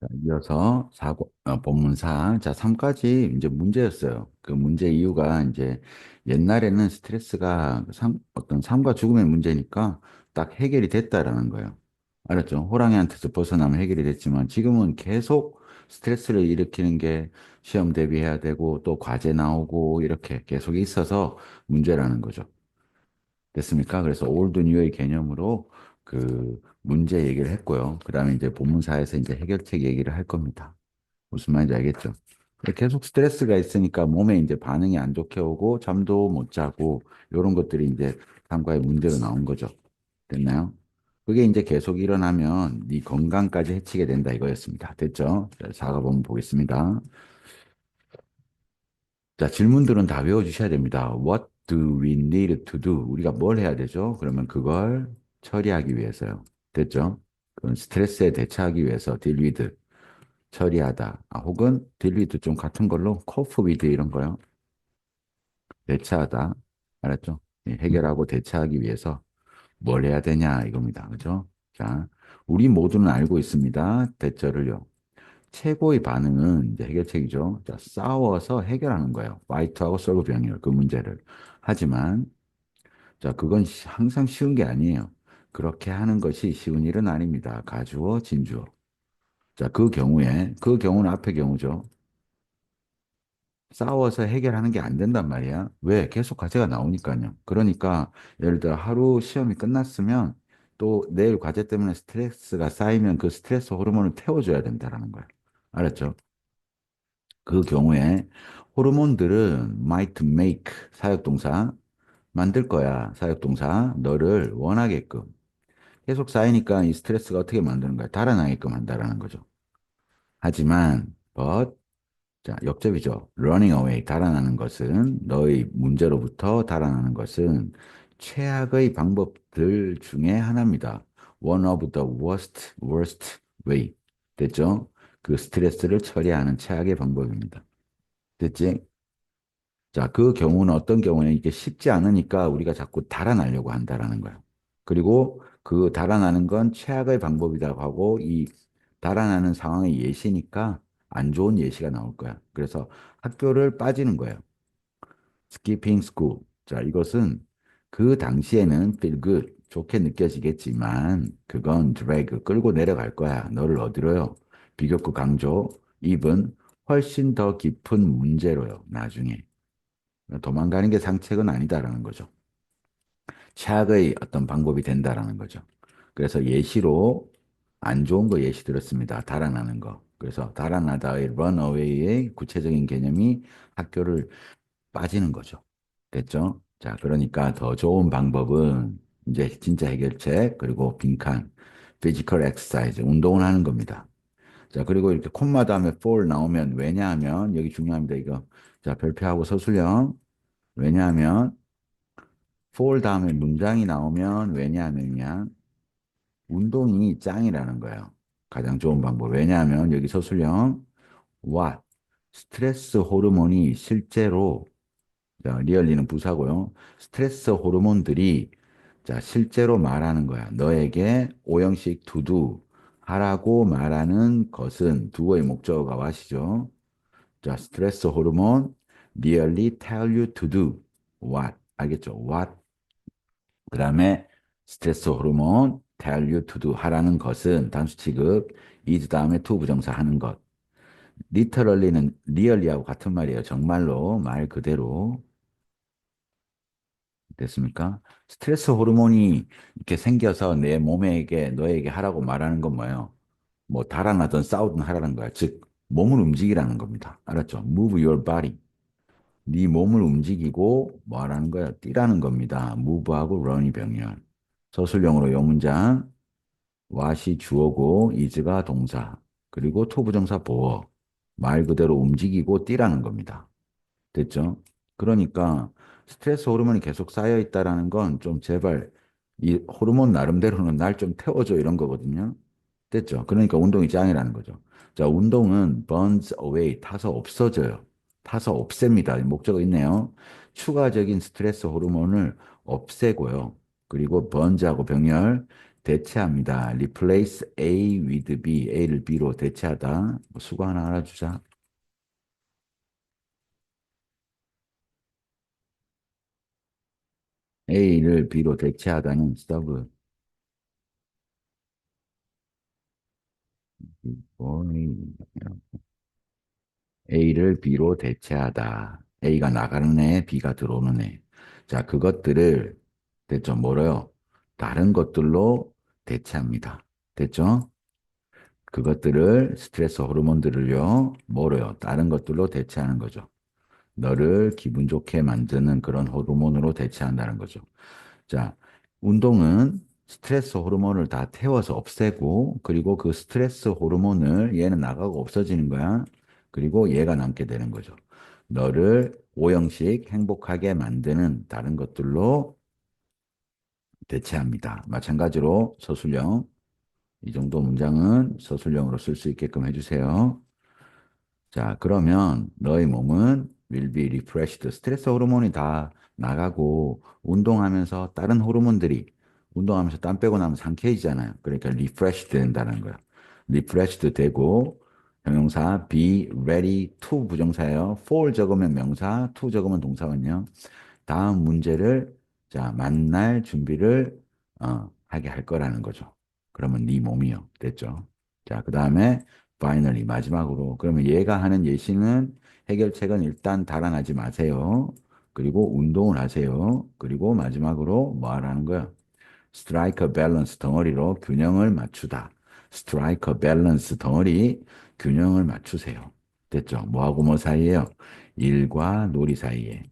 자, 이어서 사고, 어, 본문사. 자, 3까지 이제 문제였어요. 그 문제 이유가 이제 옛날에는 스트레스가 삶, 어떤 삶과 죽음의 문제니까 딱 해결이 됐다라는 거예요. 알았죠? 호랑이한테서 벗어나면 해결이 됐지만 지금은 계속 스트레스를 일으키는 게 시험 대비해야 되고 또 과제 나오고 이렇게 계속 있어서 문제라는 거죠. 됐습니까? 그래서 올드 뉴의 개념으로 그 문제 얘기를 했고요. 그 다음에 이제 본문사에서 이제 해결책 얘기를 할 겁니다. 무슨 말인지 알겠죠? 계속 스트레스가 있으니까 몸에 이제 반응이 안 좋게 오고 잠도 못 자고 이런 것들이 이제 삶과의 문제로 나온 거죠. 됐나요? 그게 이제 계속 일어나면 네 건강까지 해치게 된다 이거였습니다. 됐죠? 자, 4가 보겠습니다. 자, 질문들은 다 외워주셔야 됩니다. What do we need to do? 우리가 뭘 해야 되죠? 그러면 그걸 처리하기 위해서요. 됐죠? 그건 스트레스에 대처하기 위해서 deal with, 처리하다. 아, 혹은 deal with 좀 같은 걸로 cope with 이런 거요. 대처하다. 알았죠? 예, 해결하고 대처하기 위해서 뭘 해야 되냐 이겁니다. 그죠? 자, 우리 모두는 알고 있습니다. 대처를요. 최고의 반응은 이제 해결책이죠. 자, 싸워서 해결하는 거예요. 파이트하고 솔브 병렬 그 문제를. 하지만 자, 그건 시- 항상 쉬운 게 아니에요. 그렇게 하는 것이 쉬운 일은 아닙니다. 가주어, 진주어. 자, 그 경우에 그 경우는 앞의 경우죠. 싸워서 해결하는 게 안 된단 말이야. 왜? 계속 과제가 나오니까요. 그러니까 예를 들어 하루 시험이 끝났으면 또 내일 과제 때문에 스트레스가 쌓이면 그 스트레스 호르몬을 태워줘야 된다라는 거야. 알았죠? 그 경우에 호르몬들은 might make 사역동사 만들 거야. 사역동사 너를 원하게끔 계속 쌓이니까 이 스트레스가 어떻게 만드는 거야? 달아나게끔 한다라는 거죠. 하지만 but 자, 역접이죠. running away, 달아나는 것은, 너의 문제로부터 달아나는 것은 최악의 방법들 중에 하나입니다. One of the worst, worst way. 됐죠? 그 스트레스를 처리하는 최악의 방법입니다. 됐지? 자, 그 경우는 어떤 경우에 이게 쉽지 않으니까 우리가 자꾸 달아나려고 한다라는 거예요. 그리고 그 달아나는 건 최악의 방법이라고 하고 이 달아나는 상황의 예시니까 안 좋은 예시가 나올 거야. 그래서 학교를 빠지는 거예요. skipping school. 자, 이것은 그 당시에는 feel good, 좋게 느껴지겠지만 그건 drag, 끌고 내려갈 거야. 너를 어디로요? 비교급 강조, even 훨씬 더 깊은 문제로요. 나중에. 도망가는 게 상책은 아니다라는 거죠. 최악의 어떤 방법이 된다라는 거죠. 그래서 예시로 안 좋은 거 예시 들었습니다. 달아나는 거. 그래서 달아나다의 runaway의 구체적인 개념이 학교를 빠지는 거죠. 됐죠? 자, 그러니까 더 좋은 방법은 이제 진짜 해결책, 그리고 빈칸, physical exercise, 운동을 하는 겁니다. 자, 그리고 이렇게 콤마 다음에 for 나오면 왜냐하면, 여기 중요합니다, 이거. 자, 별표하고 서술형. 왜냐하면, for 다음에 문장이 나오면 왜냐하면이야. 운동이 짱이라는 거예요. 가장 좋은 방법. 왜냐하면 여기 서술형 what 스트레스 호르몬이 실제로 자, 리얼리는 부사고요. 스트레스 호르몬들이 자, 실제로 말하는 거야. 너에게 오형식 do 하라고 말하는 것은 두어의 목적어가 what이죠. 자, 스트레스 호르몬 really tell you to do what 알겠죠? what 그 다음에 스트레스 호르몬 to do 하라는 것은 단수 취급 is 다음에 to 부정사 하는 것 literally는 really하고 같은 말이에요. 정말로 말 그대로 됐습니까? 스트레스 호르몬이 이렇게 생겨서 내 몸에게 너에게 하라고 말하는 건 뭐예요? 뭐 달아나든 싸우든 하라는 거야. 즉 몸을 움직이라는 겁니다. 알았죠? Move your body. 네 몸을 움직이고 뭐 하라는 거야? 뛰라는 겁니다. move하고 run이 병렬. 서술형으로 요 문장 what이 주어고 is가 동사 그리고 to 부정사 보어 말 그대로 움직이고 뛰라는 겁니다. 됐죠? 그러니까 스트레스 호르몬이 계속 쌓여 있다라는 건 좀 제발 이 호르몬 나름대로는 날 좀 태워줘 이런 거거든요. 됐죠? 그러니까 운동이 짱이라는 거죠. 자, 운동은 burns away 타서 없어져요. 타서 없앱니다. 목적어 있네요. 추가적인 스트레스 호르몬을 없애고요. 그리고 번즈하고 병렬 대체합니다. replace A with B, A를 B로 대체하다. 뭐 수거 하나 알아주자. A를 B로 대체하다는 stop. A를 B로 대체하다. A가 나가는 애, B가 들어오는 애. 자, 그것들을 됐죠? 뭐래요? 다른 것들로 대체합니다. 됐죠? 그것들을 스트레스 호르몬들을요, 뭐래요? 다른 것들로 대체하는 거죠. 너를 기분 좋게 만드는 그런 호르몬으로 대체한다는 거죠. 자, 운동은 스트레스 호르몬을 다 태워서 없애고, 그리고 그 스트레스 호르몬을 얘는 나가고 없어지는 거야. 그리고 얘가 남게 되는 거죠. 너를 오형식 행복하게 만드는 다른 것들로 대체합니다. 마찬가지로 서술형. 이 정도 문장은 서술형으로 쓸 수 있게끔 해주세요. 자, 그러면 너의 몸은 will be refreshed. 스트레스 호르몬이 다 나가고 운동하면서 다른 호르몬들이 운동하면서 땀 빼고 나면 상쾌해지잖아요. 그러니까 refreshed 된다는 거야. refreshed 되고 형용사 be ready to 부정사예요. for 적으면 명사, to 적으면 동사원요. 다음 문제를 자 만날 준비를 어, 하게 할 거라는 거죠. 그러면 네 몸이요. 됐죠? 자, 그 다음에 finally 마지막으로 그러면 얘가 하는 예시는 해결책은 일단 달아나지 마세요. 그리고 운동을 하세요. 그리고 마지막으로 뭐 하라는 거야? strike a balance 덩어리로 균형을 맞추다. strike a balance 덩어리 균형을 맞추세요. 됐죠? 뭐하고 뭐 사이에요? 일과 놀이 사이에.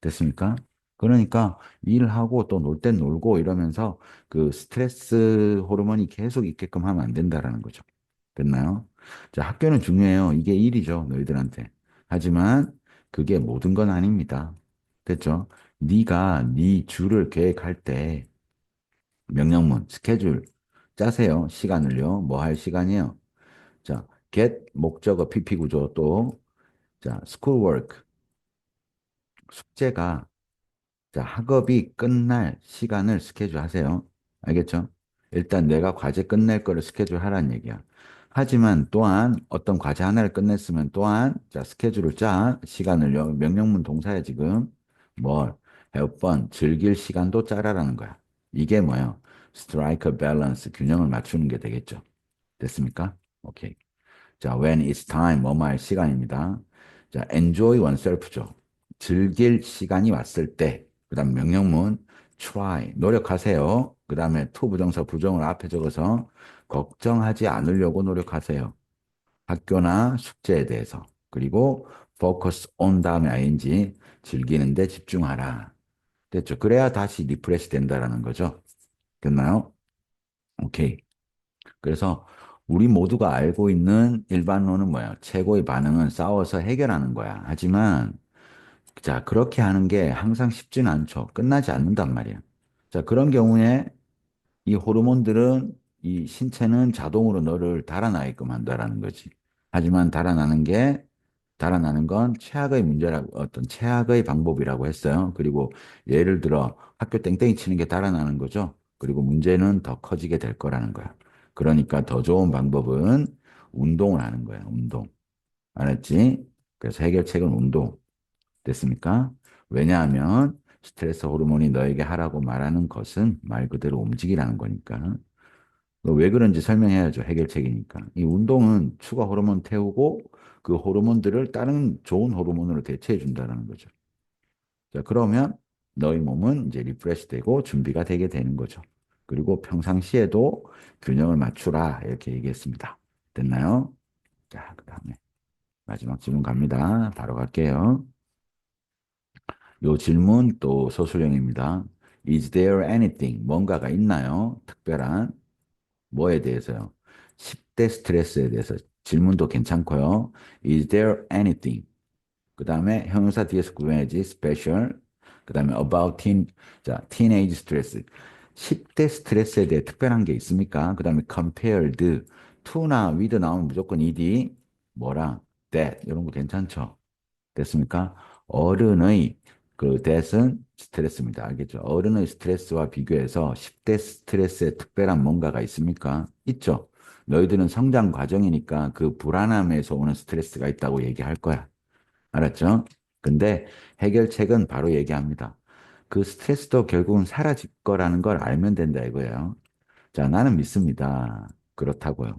됐습니까? 그러니까 일하고 또 놀 땐 놀고 이러면서 그 스트레스 호르몬이 계속 있게끔 하면 안 된다라는 거죠. 됐나요? 자, 학교는 중요해요. 이게 일이죠, 너희들한테. 하지만 그게 모든 건 아닙니다. 됐죠? 네가 네 주를 계획할 때 명령문, 스케줄 짜세요. 시간을요. 뭐 할 시간이요? 자, get 목적어 PP 구조 또 자, schoolwork 숙제가 자, 학업이 끝날 시간을 스케줄 하세요. 알겠죠? 일단 내가 과제 끝낼 거를 스케줄 하라는 얘기야. 하지만 또한 어떤 과제 하나를 끝냈으면 또한 자, 스케줄을 짜 시간을 요. 명령문 동사야 지금. 뭘 have fun 즐길 시간도 짜라라는 거야. 이게 뭐예요? strike a balance 균형을 맞추는 게 되겠죠. 됐습니까? 오케이. 자, when it's time 뭐뭐 할 시간입니다. 자, enjoy oneself죠. 즐길 시간이 왔을 때. 그 다음 명령문 try 노력하세요. 그 다음에 to 부정사 부정을 앞에 적어서 걱정하지 않으려고 노력하세요. 학교나 숙제에 대해서. 그리고 focus on 다음에 ing 즐기는데 집중하라. 됐죠? 그래야 다시 리프레시 된다라는 거죠. 됐나요? 오케이. 그래서 우리 모두가 알고 있는 일반론은 뭐야? 최고의 반응은 싸워서 해결하는 거야. 하지만 자, 그렇게 하는 게 항상 쉽지는 않죠. 끝나지 않는단 말이야. 자, 그런 경우에 이 호르몬들은 이 신체는 자동으로 너를 달아나게끔 한다라는 거지. 하지만 달아나는 게 달아나는 건 최악의 문제라고 어떤 최악의 방법이라고 했어요. 그리고 예를 들어 학교 땡땡이 치는 게 달아나는 거죠. 그리고 문제는 더 커지게 될 거라는 거야. 그러니까 더 좋은 방법은 운동을 하는 거야. 운동. 알았지? 그래서 해결책은 운동. 됐습니까? 왜냐하면 스트레스 호르몬이 너에게 하라고 말하는 것은 말 그대로 움직이라는 거니까. 왜 그런지 설명해야죠. 해결책이니까. 이 운동은 추가 호르몬 태우고 그 호르몬들을 다른 좋은 호르몬으로 대체해 준다는 거죠. 자, 그러면 너희 몸은 이제 리프레시 되고 준비가 되게 되는 거죠. 그리고 평상시에도 균형을 맞추라 이렇게 얘기했습니다. 됐나요? 자, 그 다음에 마지막 질문 갑니다. 바로 갈게요. 요 질문 또 서술형입니다. Is there anything? 뭔가가 있나요? 특별한 뭐에 대해서요? 10대 스트레스에 대해서 질문도 괜찮고요. Is there anything? 그 다음에 형용사 뒤에서 구해야지 special. 그 다음에 about teen, 자, teenage stress. 10대 스트레스에 대해 특별한 게 있습니까? 그 다음에 compared to나 with 나오면 무조건 ed, 뭐랑 that 이런 거 괜찮죠? 됐습니까? 어른의 그 that은 스트레스입니다. 알겠죠? 어른의 스트레스와 비교해서 10대 스트레스에 특별한 뭔가가 있습니까? 있죠. 너희들은 성장 과정이니까 그 불안함에서 오는 스트레스가 있다고 얘기할 거야. 알았죠? 근데 해결책은 바로 얘기합니다. 그 스트레스도 결국은 사라질 거라는 걸 알면 된다 이거예요. 자, 나는 믿습니다. 그렇다고요.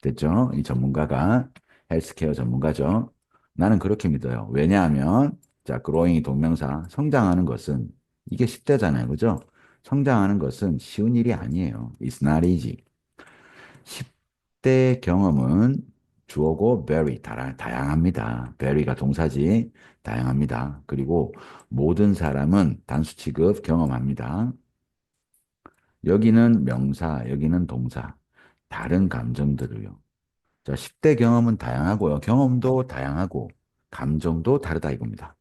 됐죠? 이 전문가가 헬스케어 전문가죠. 나는 그렇게 믿어요. 왜냐하면 자, growing이 동명사 성장하는 것은 이게 10대잖아요. 그죠? 성장하는 것은 쉬운 일이 아니에요. It's not easy. 10대 경험은 주어고 very 다, 다양합니다. very가 동사지 다양합니다. 그리고 모든 사람은 단수 취급 경험합니다. 여기는 명사, 여기는 동사. 다른 감정들을요. 자, 10대 경험은 다양하고요. 경험도 다양하고 감정도 다르다 이겁니다.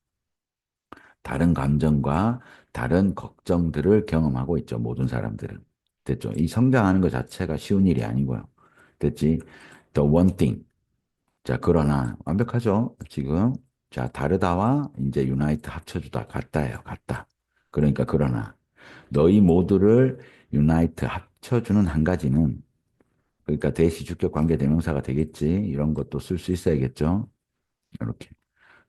다른 감정과 다른 걱정들을 경험하고 있죠. 모든 사람들은. 됐죠? 이 성장하는 것 자체가 쉬운 일이 아니고요. 됐지? The one thing. 자, 그러나 완벽하죠? 지금 자, 다르다와 이제 유나이트 합쳐주다 같다예요. 같다. 그러니까 그러나 너희 모두를 유나이트 합쳐주는 한 가지는 그러니까 대시 주격 관계 대명사가 되겠지. 이런 것도 쓸 수 있어야겠죠. 이렇게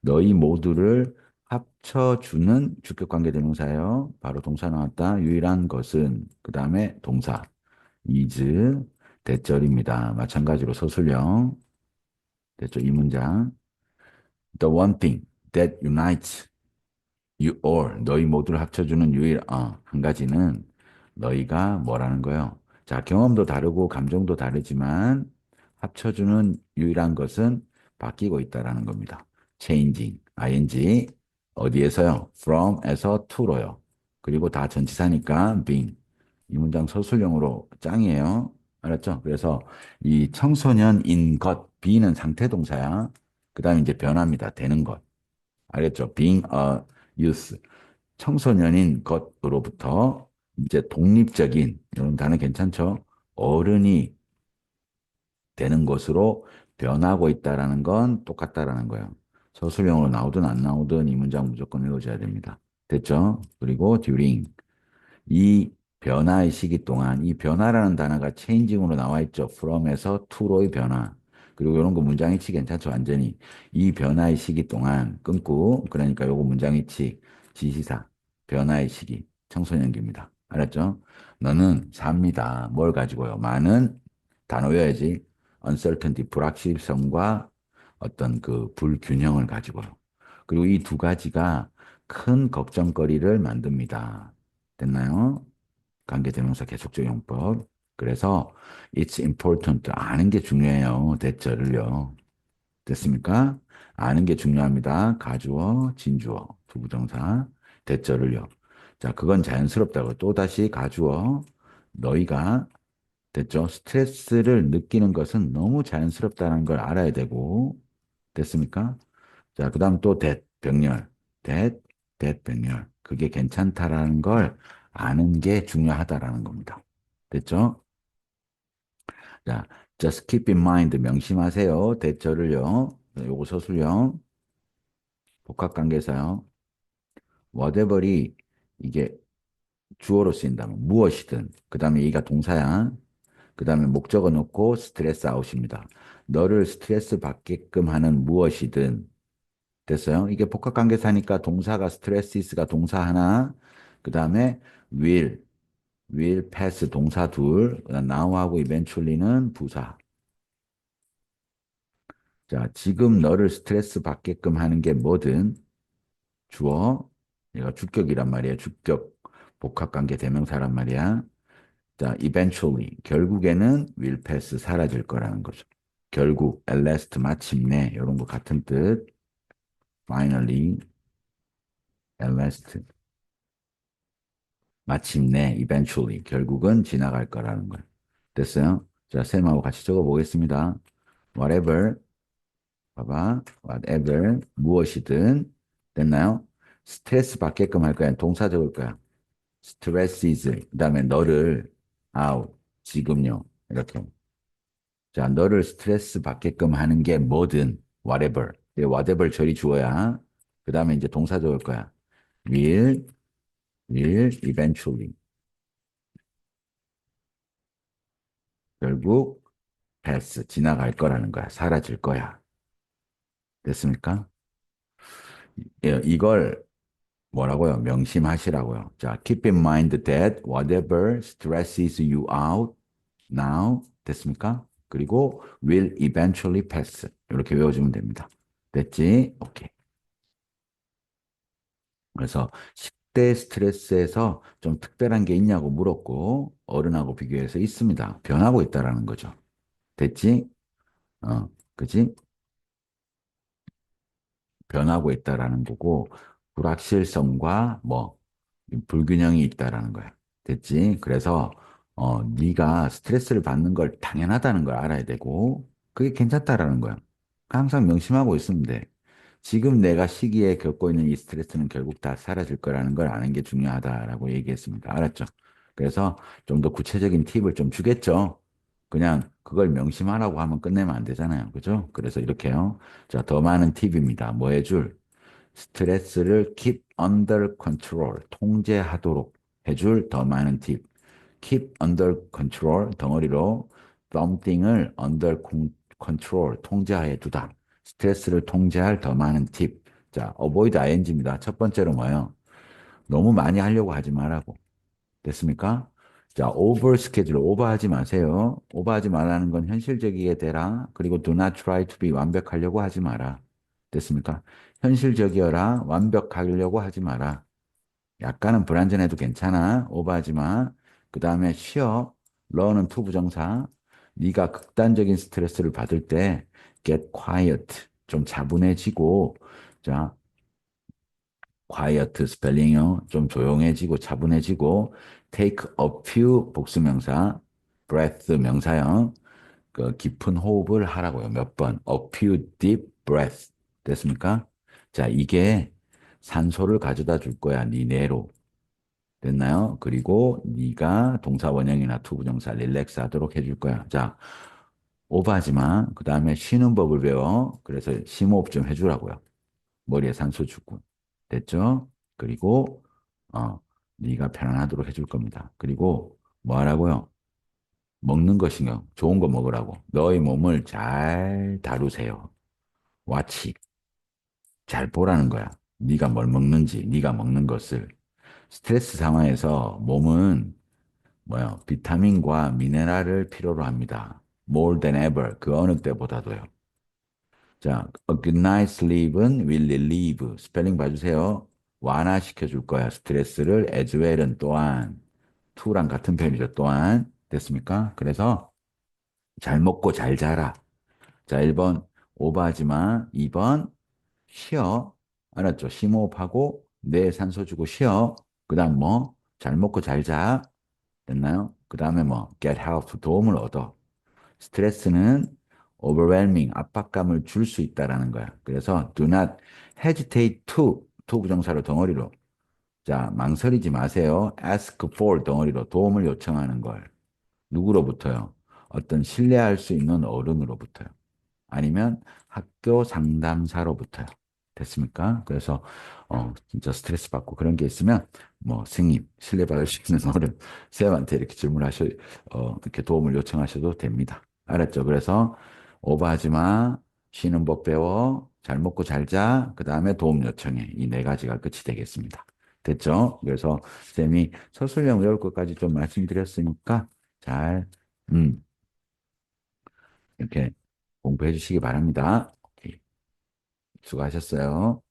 너희 모두를 합쳐주는 주격 관계 대명사예요. 바로 동사 나왔다. 유일한 것은 그 다음에 동사 is 대절입니다. 마찬가지로 서술형 됐죠? 이 문장 The one thing that unites you all 너희 모두를 합쳐주는 유일 어, 한 가지는 너희가 뭐라는 거예요? 자, 경험도 다르고 감정도 다르지만 합쳐주는 유일한 것은 바뀌고 있다라는 겁니다. changing, ing 어디에서요? from에서 to로요. 그리고 다 전치사니까 being. 이 문장 서술형으로 짱이에요. 알았죠? 그래서 이 청소년인 것, be는 상태 동사야. 그 다음에 이제 변화입니다. 되는 것. 알겠죠? being a youth. 청소년인 것으로부터 이제 독립적인, 이런 단어 괜찮죠? 어른이 되는 것으로 변하고 있다라는 건 똑같다라는 거예요. 서술형으로 나오든 안 나오든 이 문장 무조건 외워줘야 됩니다. 됐죠? 그리고 during. 이 변화의 시기 동안 이 변화라는 단어가 changing으로 나와 있죠. from에서 to로의 변화. 그리고 이런 거 문장이치 괜찮죠. 완전히. 이 변화의 시기 동안 끊고 그러니까 요거 문장이치 지시사 변화의 시기 청소년기입니다. 알았죠? 너는 삽니다. 뭘 가지고요? 많은 단어 외워야지. uncertainty 불확실성과 어떤 그 불균형을 가지고요. 그리고 이 두 가지가 큰 걱정거리를 만듭니다. 됐나요? 관계대명사 계속적 용법. 그래서 it's important. 아는 게 중요해요. 대절을요. 됐습니까? 아는 게 중요합니다. 가주어, 진주어, 두 부정사, 대절을요. 자, 그건 자연스럽다고. 또다시 가주어, 너희가 됐죠? 스트레스를 느끼는 것은 너무 자연스럽다는 걸 알아야 되고, 됐습니까? 자, 그 다음 또 that, 병렬. that, that 병렬. 그게 괜찮다라는 걸 아는 게 중요하다라는 겁니다. 됐죠? 자, just keep in mind 명심하세요. 대절을요. 요거 서술형. 복합관계사요. whatever이 이게 주어로 쓰인다면 무엇이든 그 다음에 이가 동사야. 그 다음에 목적어 넣고 스트레스 아웃입니다. 너를 스트레스 받게끔 하는 무엇이든 됐어요? 이게 복합관계사니까 동사가 스트레스 있가 동사 하나 그 다음에 will, will pass 동사 둘, now하고 eventually는 부사. 자, 지금 너를 스트레스 받게끔 하는 게 뭐든 주어, 얘가 주격이란 말이야. 주격 복합관계 대명사란 말이야. 자, eventually 결국에는 will pass 사라질 거라는 거죠. 결국, at last 마침내 이런 거 같은 뜻. finally, at last 마침내, eventually, 결국은 지나갈 거라는 거예요. 됐어요? 자, 쌤하고 같이 적어 보겠습니다. whatever, 봐봐, whatever, 무엇이든, 됐나요? 스트레스 받게끔 할 거야. 동사 적을 거야. stresses, 그 다음에 너를, out, 지금요. 이렇게. 자, 너를 스트레스 받게끔 하는 게 뭐든, whatever. whatever 절이 주어야. 그 다음에 이제 동사 적을 거야. will, will eventually. 결국 pass, 지나갈 거라는 거야. 사라질 거야. 됐습니까? 예, 이걸 뭐라고요? 명심하시라고요. 자, keep in mind that whatever stresses you out now, 됐습니까? 그리고 will eventually pass. 이렇게 외워주면 됩니다. 됐지? 오케이. 그래서 10대 스트레스에서 좀 특별한 게 있냐고 물었고, 어른하고 비교해서 있습니다. 변하고 있다라는 거죠. 됐지? 어, 그지? 변하고 있다라는 거고, 불확실성과 뭐, 불균형이 있다라는 거야. 됐지? 그래서, 어, 네가 스트레스를 받는 걸 당연하다는 걸 알아야 되고, 그게 괜찮다라는 거야. 항상 명심하고 있으면 돼. 지금 내가 시기에 겪고 있는 이 스트레스는 결국 다 사라질 거라는 걸 아는 게 중요하다라고 얘기했습니다. 알았죠? 그래서 좀 더 구체적인 팁을 좀 주겠죠? 그냥 그걸 명심하라고 하면 끝내면 안 되잖아요. 그죠? 그래서 이렇게요. 자, 더 많은 팁입니다. 뭐 해줄? 스트레스를 keep under control, 통제하도록 해줄 더 많은 팁. keep under control, 덩어리로 something을 under control, 통제하에 두다. 스트레스를 통제할 더 많은 팁. 자, avoid ing입니다. 첫 번째로 뭐예요? 너무 많이 하려고 하지 말라고. 됐습니까? 자, over 스케줄, 오버하지 마세요. 오버하지 말라는 건 현실적이게 되라. 그리고 do not try to be 완벽하려고 하지 마라. 됐습니까? 현실적이어라. 완벽하려고 하지 마라. 약간은 불안전해도 괜찮아. 오버하지 마. 그 다음에 쉬어. 러는 투 부정사. 네가 극단적인 스트레스를 받을 때 get quiet. 좀 차분해지고 자 quiet 스펠링이요. 좀 조용해지고 차분해지고 take a few 복수명사 breath 명사형 그 깊은 호흡을 하라고요. 몇 번. a few deep breaths. 됐습니까? 자, 이게 산소를 가져다 줄 거야. 네 뇌로. 됐나요? 그리고 네가 동사 원형이나 투부정사 릴렉스 하도록 해줄 거야. 자, 오버하지 마. 그 다음에 쉬는 법을 배워. 그래서 심호흡 좀 해주라고요. 머리에 산소 주고. 됐죠? 그리고 어, 네가 편안하도록 해줄 겁니다. 그리고 뭐 하라고요? 먹는 거 신경, 좋은 거 먹으라고. 너의 몸을 잘 다루세요. 와치. 잘 보라는 거야. 네가 뭘 먹는지, 네가 먹는 것을. 스트레스 상황에서 몸은 뭐야, 비타민과 미네랄을 필요로 합니다. More than ever. 그 어느 때보다도요. 자, a good night sleep은 will relieve. 스펠링 봐주세요. 완화시켜 줄 거야. 스트레스를 as well은 또한 to랑 같은 편이죠. 또한 됐습니까? 그래서 잘 먹고 잘 자라. 자, 1번 오버하지 마. 2번 쉬어. 알았죠? 심호흡하고 뇌에 산소 주고 쉬어. 그 다음 뭐? 잘 먹고 잘 자. 됐나요? 그 다음에 뭐? get help. 도움을 얻어. 스트레스는 overwhelming, 압박감을 줄 수 있다라는 거야. 그래서 do not hesitate to, to 부정사로 덩어리로. 자, 망설이지 마세요. ask for 덩어리로 도움을 요청하는 걸. 누구로부터요? 어떤 신뢰할 수 있는 어른으로부터요. 아니면 학교 상담사로부터요. 됐습니까? 그래서 어 진짜 스트레스 받고 그런 게 있으면 뭐 스님 신뢰받을 수 있는 어른 쌤한테 이렇게 질문하셔 어 이렇게 도움을 요청하셔도 됩니다. 알았죠? 그래서 오버하지 마, 쉬는 법 배워, 잘 먹고 잘 자, 그 다음에 도움 요청해. 이 네 가지가 끝이 되겠습니다. 됐죠? 그래서 쌤이 서술형 외울 것까지 좀 말씀드렸으니까 잘, 음, 이렇게 공부해 주시기 바랍니다. 오케이. 수고하셨어요.